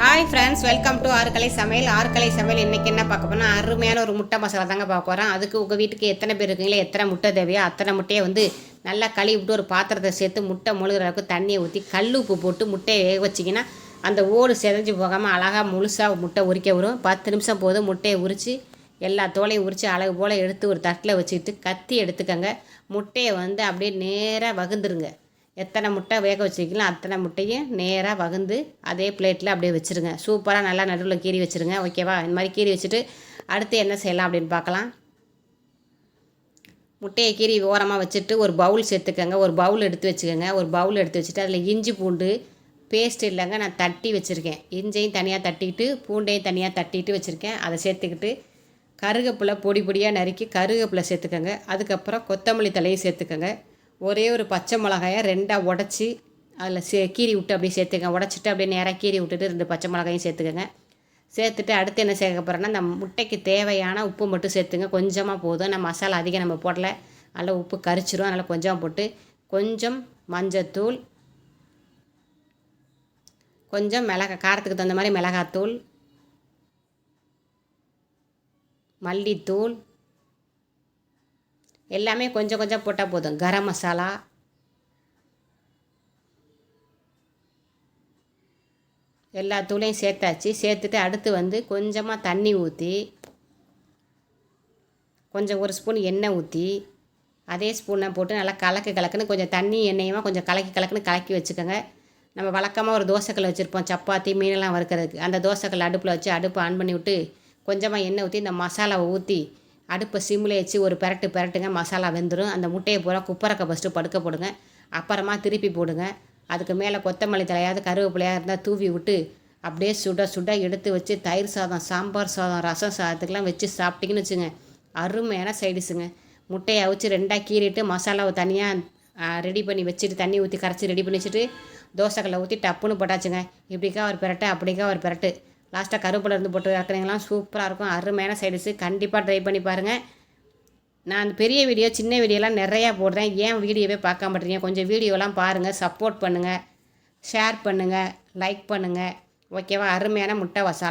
Hi friends welcome to ஆறுக்கலை சமையல். ஆறுக்கலை சமையல் இன்றைக்கி என்ன பார்க்க போனால் அருமையான ஒரு முட்டை மசாலா தாங்க பார்க்க போகிறோம் அதுக்கு உங்கள் வீட்டுக்கு எத்தனை பேர் இருக்கீங்களோ எத்தனை முட்டை தேவையோ அத்தனை முட்டையை வந்து நல்லா கழுவி விட்டு ஒரு பாத்திரத்தை சேர்த்து முட்டை முழுகிற அளவுக்கு தண்ணியை ஊற்றி கல் உப்பு போட்டு முட்டையை வேக வச்சிங்கன்னா அந்த ஓடு செதஞ்சு போகாமல் அழகாக முழுசாக முட்டை உரிக்க வரும். பத்து நிமிஷம் போதும் முட்டையை உரித்து எல்லா தோலையும் உரித்து அழகு போல் எடுத்து ஒரு தட்டில் வச்சுக்கிட்டு கத்தி எடுத்துக்கங்க. முட்டையை வந்து அப்படியே நேராக வகுந்துருங்க. எத்தனை முட்டை வேக வச்சிருக்கீங்களோ அத்தனை முட்டையும் நேராக வகுந்து அதே பிளேட்டில் அப்படியே வச்சுருங்க. சூப்பராக நல்லா நடுவில் கீறி வச்சுருங்க. ஓகேவா இந்த மாதிரி கீறி வச்சுட்டு அடுத்து என்ன செய்யலாம் அப்படின்னு பார்க்கலாம். முட்டையை கீறி ஓரமாக வச்சுட்டு ஒரு பவுல் சேர்த்துக்கோங்க. ஒரு பவுல் எடுத்து வச்சுக்கோங்க. ஒரு பவுல் எடுத்து வச்சுட்டு அதில் இஞ்சி பூண்டு பேஸ்ட் இல்லைங்க நான் தட்டி வச்சுருக்கேன். இஞ்சையும் தனியாக தட்டிட்டு பூண்டையும் தனியாக தட்டிட்டு வச்சுருக்கேன். அதை சேர்த்துக்கிட்டு கருகப்பில் பொடி பொடியாக நறுக்கி கருகப்பில் சேர்த்துக்கோங்க. அதுக்கப்புறம் கொத்தமல்லி தலையும் சேர்த்துக்கோங்க. ஒரே ஒரு பச்சை மிளகாயை ரெண்டாக உடச்சி அதில் சே கீறி விட்டு அப்படியே சேர்த்துக்கங்க. உடச்சிட்டு அப்படியே நேராக கீறி விட்டுட்டு ரெண்டு பச்சை மிளகாயும் சேர்த்துக்கோங்க. சேர்த்துட்டு அடுத்து என்ன சேர்க்க போகிறேன்னா இந்த முட்டைக்கு தேவையான உப்பு மட்டும் சேர்த்துங்க. கொஞ்சமாக போதும். நம்ம மசாலா அதிகம் நம்ம போடல. நல்லா உப்பு கரிச்சிரும். அதனால் கொஞ்சமாக போட்டு கொஞ்சம் மஞ்சத்தூள் கொஞ்சம் மிளகா காரத்துக்கு தகுந்த மாதிரி மிளகாத்தூள் மல்லித்தூள் எல்லாமே கொஞ்சம் கொஞ்சம் போட்டால் போதும். கரம் மசாலா. எல்லா தூளையும் சேர்த்தாச்சு. சேர்த்துட்டு அடுத்து வந்து கொஞ்சமாக தண்ணி ஊற்றி கொஞ்சம் ஒரு ஸ்பூன் எண்ணெய் ஊற்றி அதே ஸ்பூனை போட்டு நல்லா கலக்கு கலக்குன்னு கொஞ்சம் தண்ணி எண்ணெயுமா கொஞ்சம் கலக்கி கலக்குன்னு கலக்கி வச்சுக்கோங்க. நம்ம வழக்கமாக ஒரு தோசைக்கல் வச்சுருப்போம். சப்பாத்தி மீனெல்லாம் வறுக்கிறதுக்கு. அந்த தோசைக்கல் அடுப்பில் வச்சு அடுப்பு ஆன் பண்ணி விட்டு கொஞ்சமாக எண்ணெய் ஊற்றி இந்த மசாலாவை ஊற்றி அடுப்பை சிம்மில் வச்சு ஒரு பெரட்டு பெரட்டுங்க மசாலா வெந்துடும் அந்த முட்டையை பூரா குப்பரக்க ஃபஸ்ட்டு படுக்க போடுங்க. அப்புறமா திருப்பி போடுங்க. அதுக்கு மேலே கொத்தமல்லி தலையாவது கருவேப்பிலையாக இருந்தால் தூவி விட்டு அப்படியே சுட சுட எடுத்து வச்சு தயிர் சாதம் சாம்பார் சாதம் ரசம் சாதத்துக்கெலாம் வச்சு சாப்பிட்டிங்கன்னு வச்சுங்க. அருமையான சைடிஸுங்க முட்டையை அவிச்சு ரெண்டாக கீறிட்டு மசாலாவை தனியாக ரெடி பண்ணி வச்சுட்டு தண்ணி ஊற்றி கரைச்சி ரெடி பண்ணி வச்சுட்டு தோசைக்கல்லை ஊற்றி டப்புன்னு போட்டாச்சுங்க. இப்படிக்கா ஒரு பெரட்டு அப்படிக்கா ஒரு பெரட்டு. லாஸ்ட்டாக கருவேப்பிலை இருந்து போட்டு இறக்குறீங்களாம் சூப்பராக இருக்கும். அருமையான சைடிஸு கண்டிப்பாக ட்ரை பண்ணி பாருங்கள் நான் அந்த பெரிய வீடியோ சின்ன வீடியோலாம் நிறையா போடுறேன். ஏன் வீடியோவே பார்க்க மாட்டேறீங்க கொஞ்சம் வீடியோலாம் பாருங்கள் சப்போர்ட் பண்ணுங்கள் ஷேர் பண்ணுங்கள் லைக் பண்ணுங்கள் ஓகேவா அருமையான முட்டை வசா